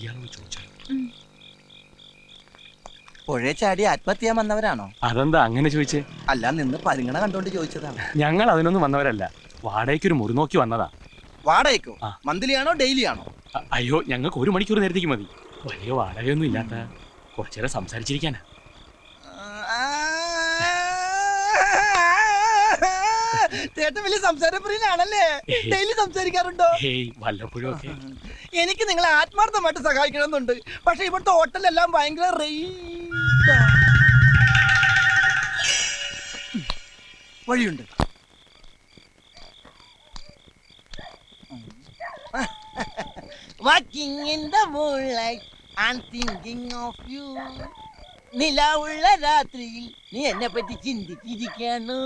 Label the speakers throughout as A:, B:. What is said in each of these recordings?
A: ഇയാളോട് ചോദിച്ചാൽ
B: പുഴയെ ചാടി ആത്മഹത്യ ചെയ്യാൻ വന്നവരാണോ?
A: അതെന്താ അങ്ങനെ ചോദിച്ചേ?
B: അല്ല നിന്ന് പരിഗണന കണ്ടോണ്ട് ചോദിച്ചതാണ്.
A: ഞങ്ങൾ അതിനൊന്നും വന്നവരല്ല. വാടകയ്ക്ക് ഒരു മുറി നോക്കി വന്നതാ.
B: വാടകയ്ക്കോ?
A: ആ.
B: മന്ത്ലി ആണോ ഡെയിലി ആണോ
A: അ- അയ്യോ ഞങ്ങൾക്ക് ഒരു മണിക്കൂർ നേരത്തേക്ക് മതി. വലിയ വാടകയൊന്നും ഇല്ലാത്ത കുറച്ചേരം സംസാരിച്ചിരിക്കാനാ.
B: ചേട്ടൻ വലിയ സംസാരപ്രിയനാണല്ലേ. ഡെയിലി സംസാരിക്കാറുണ്ടോ
A: ഹേയ് വല്ലപ്പോഴും ഒക്കെ
B: എനിക്ക് നിങ്ങളെ ആത്മാർത്ഥമായിട്ട് സഹായിക്കണമെന്നുണ്ട് പക്ഷെ ഇവിടുത്തെ ഹോട്ടലെല്ലാം ഭയങ്കര റേറ്റാ. വഴിയുണ്ട് Walking in the moonlight, and thinking of you. നിലാവുള്ള രാത്രിയിൽ നീ എന്നെ പറ്റി ചിന്തിച്ചിരിക്കാണ്.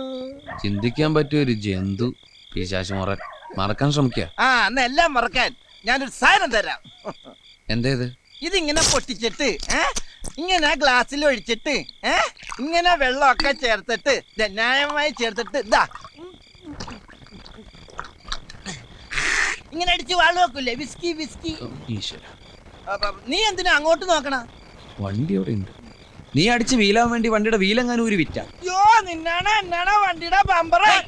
C: ചിന്തിക്കാൻ പറ്റിയ ഒരു ജന്തു പിശാശ് മുറൻ. മറക്കാൻ ശ്രമിക്കുക
B: ആ എന്നെല്ലാം മറക്കാൻ ഞാനൊരു സാധനം തരാം.
C: എന്തേത്?
B: ഇതിങ്ങനെ പൊട്ടിച്ചിട്ട് ഏ? ഇങ്ങനെ ഗ്ലാസ്സിൽ ഒഴിച്ചിട്ട് ഏ? ഇങ്ങനെ വെള്ളമൊക്കെ ചേർത്തിട്ട് ന്യായമായി ചേർത്തിട്ട് ഇതാ ഇങ്ങനെ അടിച്ച് വാൾ വെക്കൂലേ? Whisky whisky. നീ എന്തിനാ അങ്ങോട്ട് നോക്കണ?
C: വണ്ടി അവിടെ ഉണ്ട്. നീ അടിച്ച് വീലാൻ വേണ്ടി വണ്ടിയുടെ വീലെങ്ങാനും ഒരു വിറ്റ.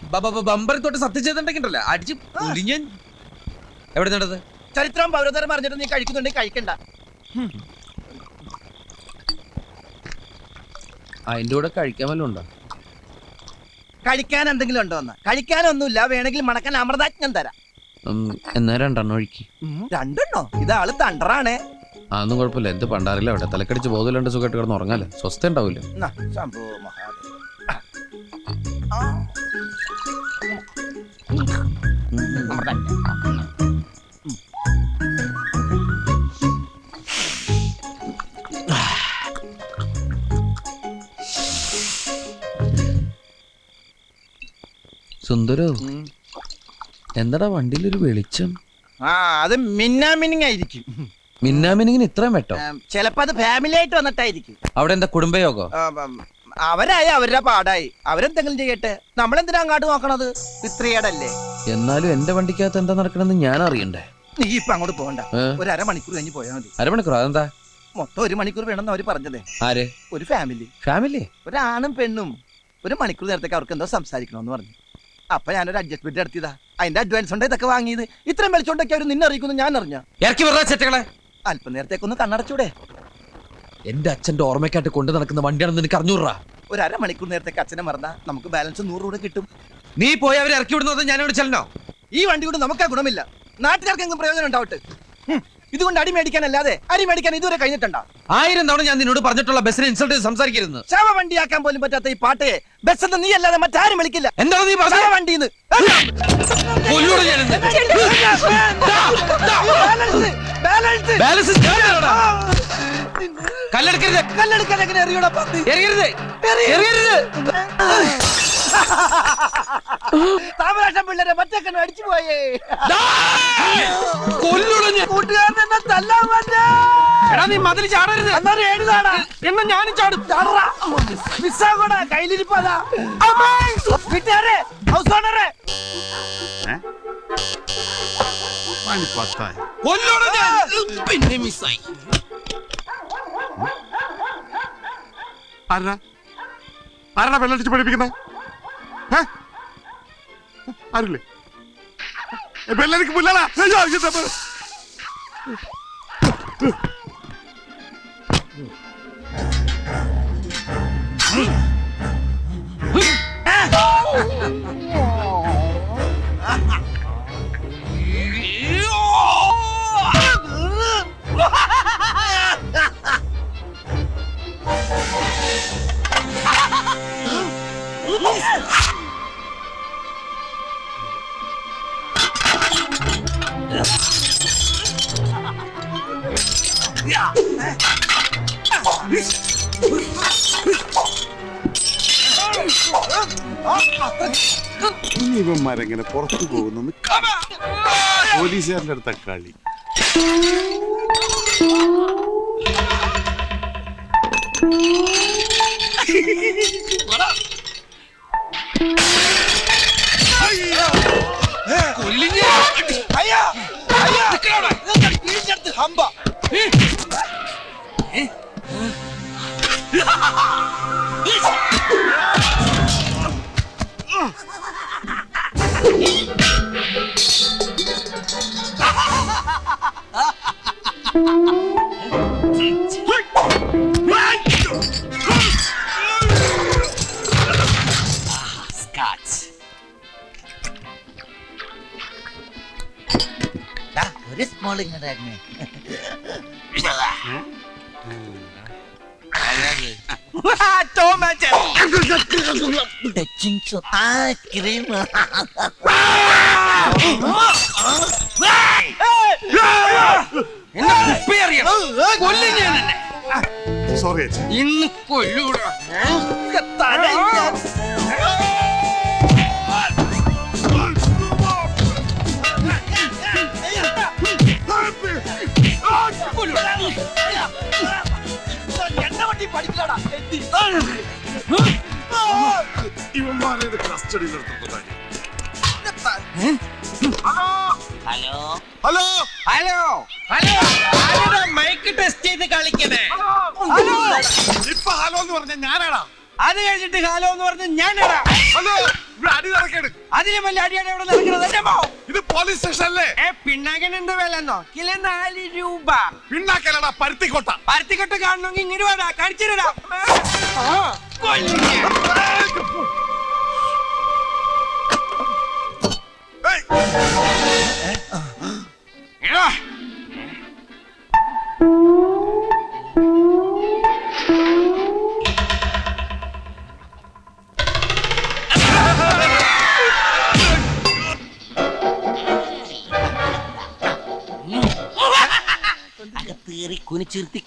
B: ബമ്പർ
C: ബമ്പറിൽ തൊട്ട് സത്യം ചെയ്തിട്ടുണ്ടല്ലോ അടിച്ച് പുലിഞ്ഞൻ എവിടെ നിന്നത്
B: ചരിത്രം പൗരതരം പറഞ്ഞിട്ട് നീ കഴിക്കുന്നുണ്ടെങ്കിൽ കഴിക്കണ്ട.
C: അതിന്റെ കൂടെ കഴിക്കാൻ വല്ലതും ഉണ്ടോ?
B: കഴിക്കാൻ എന്തെങ്കിലും ഉണ്ടോ എന്ന്? കഴിക്കാനൊന്നുമില്ല. വേണമെങ്കിൽ മണക്കാൻ അമൃതാജ്ഞം തരാം.
C: എന്നാ രണ്ടെണ്ണം ഒഴുക്കി.
B: രണ്ടെണ്ണോ? ഇതാൾ തണ്ടറാണേ.
C: അതൊന്നും കുഴപ്പമില്ല. എന്ത് പണ്ടാറില്ല അവിടെ തലക്കടിച്ച് ബോധമില്ലാണ്ട് സുഖമായിട്ട് കിടന്ന് ഉറങ്ങാല്ലേ? സ്വസ്ഥ ഉണ്ടാവില്ല. സുന്ദരോ എന്തടാ വണ്ടിയിലൊരു വെളിച്ചം?
B: ആ അത് ആയിരിക്കും
C: മിന്നാമിനിങ്ങിന് ഇത്രയും വെട്ടോ.
B: ചിലപ്പോ അത് ഫാമിലി ആയിട്ട് വന്നിട്ടായിരിക്കും.
C: അവിടെ എന്താ കുടുംബയോഗോ?
B: അവരായ അവരുടെ പാടായി. അവരെന്തെങ്കിലും ചെയ്യട്ടെ? നമ്മളെന്തിനാ അങ്ങോട്ട് നോക്കണത്? ഇത്രയേടല്ലേ
C: എന്നാലും എന്റെ വണ്ടിക്കകത്ത് എന്താ നടക്കണമെന്ന് ഞാൻ അറിയണ്ടേ?
B: നീ ഇപ്പൊ അങ്ങോട്ട് പോകണ്ട? ഒരു അരമണിക്കൂർ കഴിഞ്ഞ് പോയാൽ മതി.
C: അരമണിക്കൂർ അതെന്താ?
B: മൊത്തം ഒരു മണിക്കൂർ വേണമെന്ന് അവർ പറഞ്ഞതേ.
C: ആര്?
B: ഒരു ഫാമിലി
C: ഫാമിലി
B: ഒരാണും പെണ്ണും. ഒരു മണിക്കൂർ നേരത്തേക്ക് അവർക്ക് എന്തോ സംസാരിക്കണമെന്ന് പറഞ്ഞു. അപ്പൊ ഞാനൊരു അഡ്ജസ്റ്റ്മെന്റ് നടത്തിയതാ അതിന്റെ അഡ്വാൻസ് ഉണ്ട് ഇതൊക്കെ വാങ്ങിയത്? ഇത്രയും വിളിച്ചോണ്ടൊക്കെ അവർ നിന്നെ അറിയിക്കുന്നു ഞാൻ അറിഞ്ഞ.
C: ഇറക്കി വെറുതെ ചെറ്റകളെ.
B: അല്പം നേരത്തേക്കൊന്ന് കണ്ണടച്ചൂടെ.
C: എന്റെ അച്ഛന്റെ ഓർമ്മയ്ക്കായിട്ട് കൊണ്ടു നടക്കുന്ന വണ്ടിയാണെന്ന് നിനക്ക് അറിഞ്ഞൂറാ
B: ഒരു അരമണിക്കൂർ നേരത്തേക്ക് അച്ഛനെ മറന്നാ നമുക്ക് ബാലൻസ് നൂറ് രൂപ കിട്ടും.
C: നീ പോയി അവരെ ഇറക്കി വിടുന്നത് ഞാൻ ഇവിടെ ചെല്ലണോ?
B: ഈ വണ്ടി കൊണ്ട് നമുക്ക് ആ ഗുണമില്ല. നാട്ടുകാർക്കെങ്കിലും പ്രയോജനം ഉണ്ടാവട്ടെ. ഇതുകൊണ്ട് അടി മേടിക്കാനല്ലാതെ അരി മേടിക്കാൻ ഇതുവരെ കഴിഞ്ഞിട്ടുണ്ടോ?
C: ആയിരം തവണ ഞാൻ നിന്നോട് പറഞ്ഞിട്ടുള്ള ബസ്സിനെ ഇൻസൾട്ട് സംസാരിക്കരുത്.
B: ശവ വണ്ടിയാക്കാൻ പോലും പറ്റാത്ത ഈ പാട്ടയെ ബസ് എന്ന് നീ അല്ലാതെ മറ്റാരും വിളിക്കില്ല.
C: എന്താണ് നീ പറഞ്ഞ വണ്ടി? കല്ലെടുക്കരുത്.
B: കല്ലെടുക്കാൻ എങ്ങനെ എറിയണ പന്ത്
C: എറിയരുത്. എറിയരുത്.
B: താമരാശം പിള്ളേരെ മറ്റേ അടിച്ചു പോയേ.
C: കൊല്ലുടഞ്ഞ്.
B: കൂട്ടുകാരൻ എന്നെ തല്ലാൻ പറ്റാ
C: എടാ നീ മതിൽ ചാടരുത്.
B: എന്നാ എഴുതാടാ?
C: എന്നാ ഞാനും ചാടും.
B: ചാടറാ. മിസ്സാകൂടാ കയ്യിലിരിപ്പതാ. വീട്ടുകാരെ ഹൗസ് ഓണറെ.
C: പിന്നെ മിസ്സായി.
D: ആരാ? ആരാ വെള്ളടിച്ച് പഠിപ്പിക്കുന്നത് ആരില്ലേ? ബെല്ലടിക്ക് ഇനി ഇവന്മാരെങ്ങനെ പുറത്തു പോകുന്നു പോലീസുകാരന്റെ അടുത്ത കളി
B: അയ്യോ അയ്യോ ഇടിച്ചെടുത്ത് ഹമ്പ ദാ, ഒരു സ്മോൾ ഇങ്ങോട്ടായിരുന്നു ടച്ചിങ് ആ ക്രീം
D: സോറി
E: ഇന്ന് കൊല്ലൂടാ
D: ഇവന്മാരെ എടുത്തിട്ടുണ്ടായി
B: ഹലോ
D: ഹലോ
E: ഹലോ ഹലോ ആരാടാ മൈക്ക് ടെസ്റ്റ് ചെയ്ത് കളിക്കണേ
D: ഇപ്പൊ ഹലോ എന്ന് പറഞ്ഞ ഞാനാടാ
E: അത് കഴിഞ്ഞിട്ട് ഹലോ എന്ന് പറഞ്ഞ ഞാനാടാ
D: ഹലോ ഇവിടെ അടി നടക്കേട്
E: അതിന് വലിയ അടിയാണ് ഇവിടെ നടക്കുന്നത്.
D: ഇത് പോലീസ് സ്റ്റേഷൻ അല്ലേ
E: ഏ പിണ്ണാക്കൻ എന്ത് വില എന്നോ കിലോ നാല് രൂപ
D: പിന്നാക്കലടാ പരുത്തിക്കോട്ട
E: പരുത്തിക്കോട്ട കാണണമെങ്കിൽ ഇങ്ങനെ വേടാ കാണിച്ചിരടാ
B: അകത്തേറി കുനിച്ചിരുത്തി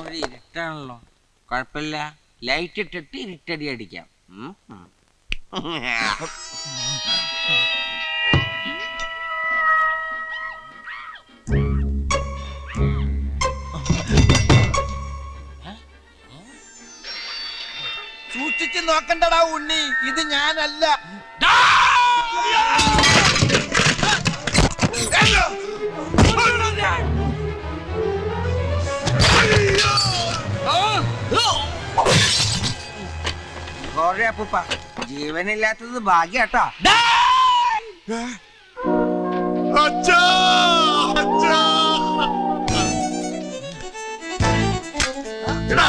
E: ഒരു ഇരുട്ടാണല്ലോ. കുഴപ്പമില്ല. ലൈറ്റ് ഇട്ടിട്ട് ഇരുട്ടടി അടിക്കാം.
B: സൂക്ഷിച്ച് നോക്കണ്ടടാ ഉണ്ണി. ഇത് ഞാനല്ല.
E: സോറി അപ്പൂപ്പ. ജീവനില്ലാത്തത് ഭാഗ്യാട്ടോ.
D: അച്ഛാ! അച്ഛാ! എടാ,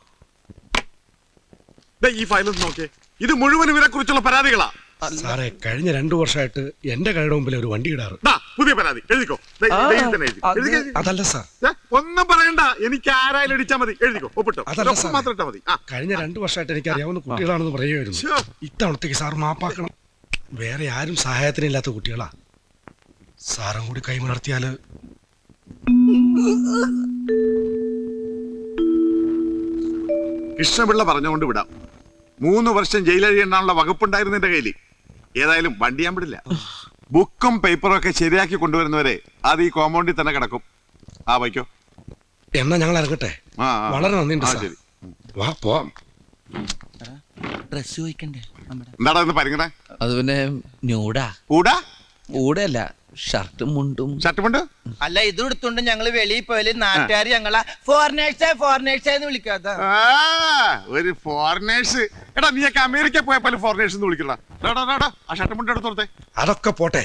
D: ഈ ഒന്ന് നോക്കിയേ. ഇത് മുഴുവൻ ഇവരെ കുറിച്ചുള്ള പരാതികളാ
F: സാറേ കഴിഞ്ഞ രണ്ടു വർഷമായിട്ട് എന്റെ കടയുടെ മുമ്പിൽ ഒരു വണ്ടി ഇടാറ്.
D: ദാ, പുതിയ പരാതി. എഴുതിക്കോ. ദേ,
C: ആ,
D: ദേ, ഇതിൽ തന്നെ എഴുതി.
C: അത്
D: എഴുതിക്കോ.
F: അതല്ല സാർ.
D: ദേ, ഒന്നും പറയണ്ട. എനിക്ക് ആരായാലും ഇടിച്ചാ മതി. എഴുതിക്കോ. ഒപ്പിട്ടോ.
F: അതല്ല
D: ഒപ്പ്
F: സാറേ.
D: മാത്രം ഇട്ടാ മതി. ആ.
F: കഴിഞ്ഞ രണ്ടു വർഷമായിട്ട് എനിക്ക് അറിയാവുന്ന കുട്ടികളാണെന്ന് പറയുമായിരുന്നു.
D: ശ്ശോ.
F: ഇത്തവണത്തേക്ക് സാർ മാപ്പാക്കണം. വേറെ ആരും സഹായത്തിനില്ലാത്ത കുട്ടികളാ. സാറും കൂടി കൈമലർത്തിയാൽ
D: കൃഷ്ണപിള്ള പറഞ്ഞുകൊണ്ട് വിടാം. മൂന്ന് വർഷം ജയിലഴിയെണ്ണാനുള്ള വകുപ്പുണ്ടായിരുന്നു എന്റെ കയ്യിൽ ഏതായാലും വണ്ടി ഞാൻ വിടില്ല. ബുക്കും പേപ്പറും ഒക്കെ ശരിയാക്കി കൊണ്ടുവരുന്നവരെ അത് ഈ കോമ്പൗണ്ടിൽ തന്നെ കിടക്കും. ആ വയ്ക്കോ.
F: എന്നാ ഞങ്ങൾ ഇറങ്ങട്ടെ?
D: ആ ആ.
F: വളരെ നന്ദിയുണ്ട്
D: ആ,
F: സാർ.
D: ശരി.
F: വാ പോവാം
B: ഡ്രസ് ചോദിക്കണ്ടേ? നമ്മുടെ
D: എന്താടാ ഇന്ന് പരിങ്ങണേ
C: അത് പിന്നെ ന്യൂഡാ.
D: കൂടാ
C: ഊടല്ല ഷർട്ടും മുണ്ടും.
D: ഷർട്ട് കൊണ്ട്
B: അല്ല ഇത് എടുത്തുകൊണ്ട് ഞങ്ങൾ വെളിയിൽ പോയാൽ നാട്ടുകാർ ഞങ്ങളെ ഫോറിനേഴ്സേ ഫോറിനേഴ്സേ എന്ന് വിളിക്കാത്ത
D: ആ, ഒരു ഫോറിനേഴ്സ് എടാ നീയൊക്കെ അമേരിക്ക പോയ പല ഫോറിനേഴ്സ് എന്ന് ആ ഷർട്ട് മുണ്ട്
F: അതൊക്കെ പോട്ടെ.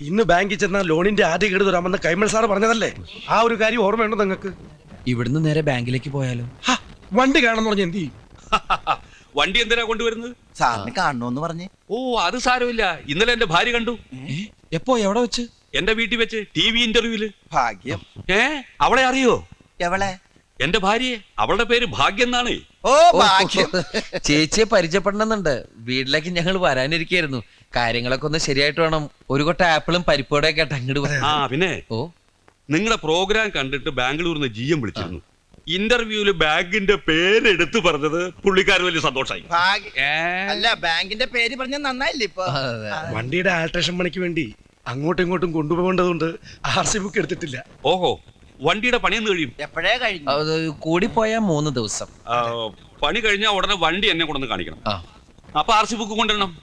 F: ഇന്ന് ബാങ്കിൽ ചെന്നാൽ ലോണിന്റെ ആദ്യ കേട് തരാമെന്ന് കൈമൾ സാറ് പറഞ്ഞതല്ലേ? ആ ഒരു കാര്യം ഓർമ്മയുണ്ടോ നിങ്ങൾക്ക്?
C: ഇവിടുന്ന് നേരെ ബാങ്കിലേക്ക് പോയാലോ?
F: ഹാ, വണ്ടി കാണാന്ന് പറഞ്ഞ എന്ത്
G: വണ്ടി എന്തിനാ കൊണ്ടുവരുന്നത്?
B: സാറിന് കാണണോന്ന് പറഞ്ഞേ.
G: ഓ അത് സാരമില്ല. ഇന്നലെ എന്റെ ഭാര്യ കണ്ടു.
C: എപ്പോ എവിടെ വെച്ച്?
G: എന്റെ വീട്ടിൽ വെച്ച് ടി വി ഇന്റർവ്യൂൽ
B: ഭാഗ്യം.
G: ഏ അവളെ അറിയോ?
B: എവളെ?
G: എന്റെ ഭാര്യയെ? അവളുടെ പേര് ഭാഗ്യം എന്നാണ്.
B: ഓ ഭാഗ്യം.
C: ചേച്ചിയെ പരിചയപ്പെടണമെന്നുണ്ട്. വീട്ടിലേക്ക് ഞങ്ങൾ വരാനിരിക്കായിരുന്നു. കാര്യങ്ങളൊക്കെ ഒന്ന് ശരിയായിട്ട് വേണം. ഒരു കൊട്ട ആപ്പിളും പരിപ്പോടെ ഒക്കെ അങ്ങോട്ട്
G: ആ പിന്നെ
C: ഓ.
G: നിങ്ങളുടെ പ്രോഗ്രാം കണ്ടിട്ട് ബാംഗ്ലൂരിൽ നിന്ന് ജി എം വിളിച്ചിരുന്നു. ഇന്റർവ്യൂൽ ബാങ്കിന്റെ പേര് എടുത്തു പറഞ്ഞത് പുള്ളിക്കാർ വലിയ സന്തോഷമായി
B: ഭാഗ്യം അല്ല ബാങ്കിന്റെ പേര് പറഞ്ഞ നന്നായില്ലേ ഇപ്പൊ?
F: വണ്ടിയുടെ ആൾട്രേഷൻ പണിക്ക് വേണ്ടി അങ്ങോട്ടും ഇങ്ങോട്ടും കൊണ്ടുപോകേണ്ടതുകൊണ്ട് ആർ സി ബുക്ക് എടുത്തിട്ടില്ല.
G: ഓഹോ വണ്ടിയുടെ പണി എന്ന് കഴിയും.
B: എപ്പോഴേ കഴിഞ്ഞു.
C: അത് പോയ മൂന്ന് ദിവസം.
G: ആ, പണി കഴിഞ്ഞാൽ ഉടനെ വണ്ടി എന്നെ കൊണ്ടൊന്ന് കാണിക്കണം.
C: ആ.
G: അപ്പൊ ആർ സി ബുക്ക് കൊണ്ടുവരണം.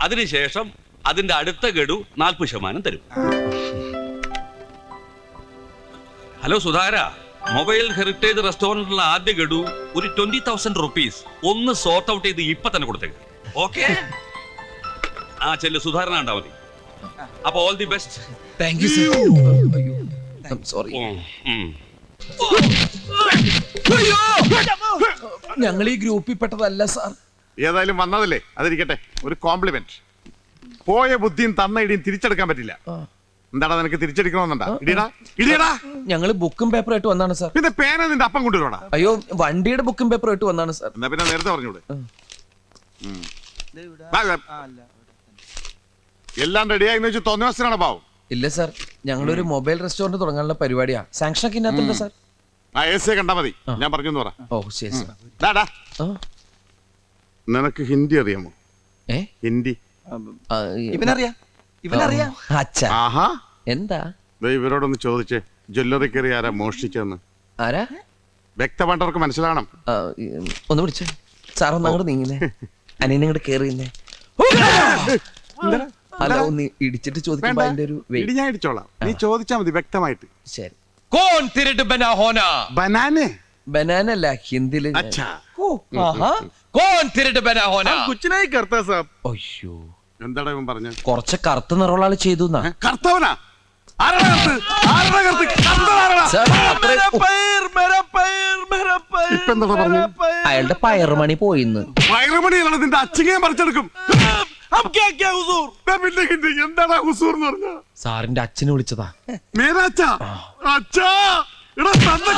G: അതിനുശേഷം അതിന്റെ അടുത്ത ഗഡു നാൽപ്പത് ശതമാനം തരും. ഹലോ സുധാര മൊബൈൽ ഹെറിറ്റേജ് റെസ്റ്റോറന്റിലുള്ള ആദ്യ ഗഡു ഒരു ട്വന്റി തൗസൻഡ് റുപ്പീസ് ഒന്ന് സോർട്ട് ഔട്ട് ചെയ്ത് ഇപ്പൊ തന്നെ കൊടുത്തേക്ക്. ഓക്കെ? ആ ചെല്ലു സുധാരണ ഉണ്ടാവും മതി. അപ്പൊ all the best
C: thank you sir sorry ഞങ്ങൾ ഈ ഗ്രൂപ്പിൽ പെട്ടതല്ല സാർ.
D: ഏതായാലും വന്നതല്ലേ? അതിരിക്കട്ടെ. ഒരു കോംപ്ലിമെന്റ് പോയ ബുദ്ധിയും തന്ന ഇടിയും തിരിച്ചെടുക്കാൻ പറ്റില്ല. എന്താടാ നിനക്ക് തിരിച്ചെടുക്കണമെന്നുണ്ടാ? ഇടിയടാ ഇടിയടാ.
C: ഞങ്ങൾ ബുക്കും പേപ്പറുമായിട്ട് വന്നാണ് സാർ.
D: പിന്നെ പേന നിന്റെ അപ്പം കൊണ്ടുവരണ
C: അയ്യോ വണ്ടിയുടെ ബുക്കും പേപ്പറുമായിട്ട് വന്നാണ് സാർ.
D: എന്നാ പിന്നെ നേരത്തെ പറഞ്ഞൂടെ. എല്ലാം റെഡിയായി വെച്ച് തോന്നിവസരാണ് പാവം
C: ഇല്ല സാർ. ഞങ്ങളൊരു മൊബൈൽ റെസ്റ്റോറന്റ് തുടങ്ങാനുള്ള പരിപാടിയാ. സാങ്ഷൻ ഒക്കെ ഇന്നത്തുണ്ട് സാർ.
D: ആ എ സി കണ്ടാ മതി. ഞാൻ പറഞ്ഞു പറ.
C: ഓ ശരി സാർ
D: ഡാ, ഡാ.
C: ആ,
D: നിനക്ക് ഹിന്ദി അറിയാമോ?
C: ഏ?
D: ഹിന്ദി.
C: ആ, ഈ-
B: ഇവനറിയാം? ഇവനറിയാം?
C: അച്ഛാ.
D: ആഹാ.
C: എന്താ?
D: ദേ ഇവരോടൊന്ന് ചോദിച്ചേ. ജ്വല്ലറി കയറി ആരാ മോഷ്ടിച്ചെന്ന്
C: ആരാ?
D: വ്യക്തമായിട്ടവർക്ക് മനസ്സിലാവണം.
C: ആ, ഈ, ഒന്ന് വിളിച്ചേ. സാർ ഒന്ന് അങ്ങോട്ട് നീങ്ങില്ലേ? അനിയനെ ഇങ്ങോട്ട് കേറിയുന്നേ അല്ല. ഒന്ന് ഇടിച്ചിട്ട് ചോദിക്കുമ്പോ
D: വേണ്ട.
C: അതിന്റെ ഒരു
D: ഇടി
C: weight.
D: ഞാൻ ഇടിച്ചോളാം. നീ ചോദിച്ചാ മതി വ്യക്തമായിട്ട്.
C: ശരി. കോൺ തിരട്ട് ബനാ ഹോനാ
D: ബനാനെ?
C: ബനാന അല്ല ഹിന്ദിയിൽ ഞാൻ-
D: അച്ഛാ.
C: ഓ, ആഹാ. കോൺ തിരട്ട് ബനാ ഹോനാ
D: കുച്ചിനായി കർത്ത സാബ്
C: അയ്യോ.
D: എന്താടാ ഇവൻ പറഞ്ഞ?
C: കുറച്ച് കറുത്ത നിറമുള്ള ആൾ ചെയ്തു എന്നാ
D: കർത്തവനാ ആരാടാ കർത്ത് ആരാടാ കർത്ത് കർത്തനാരാടാ
C: സാർ അത്രയും- ഉഫ്,
D: ഇപ്പൊ എന്താടാ പറഞ്ഞു?
C: അയാളുടെ പയറുമണി പോയിന്ന്.
D: പയറുമണി നിന്റെ അച്ഛനെ പറിച്ചെടുക്കും. എന്താടാ ഹുസൂർ എന്ന് പറഞ്ഞ
C: സാറിന്റെ അച്ഛനെ വിളിച്ചതാ
D: മേരാച്ചാ അച്ഛാ എടാ തന്നെ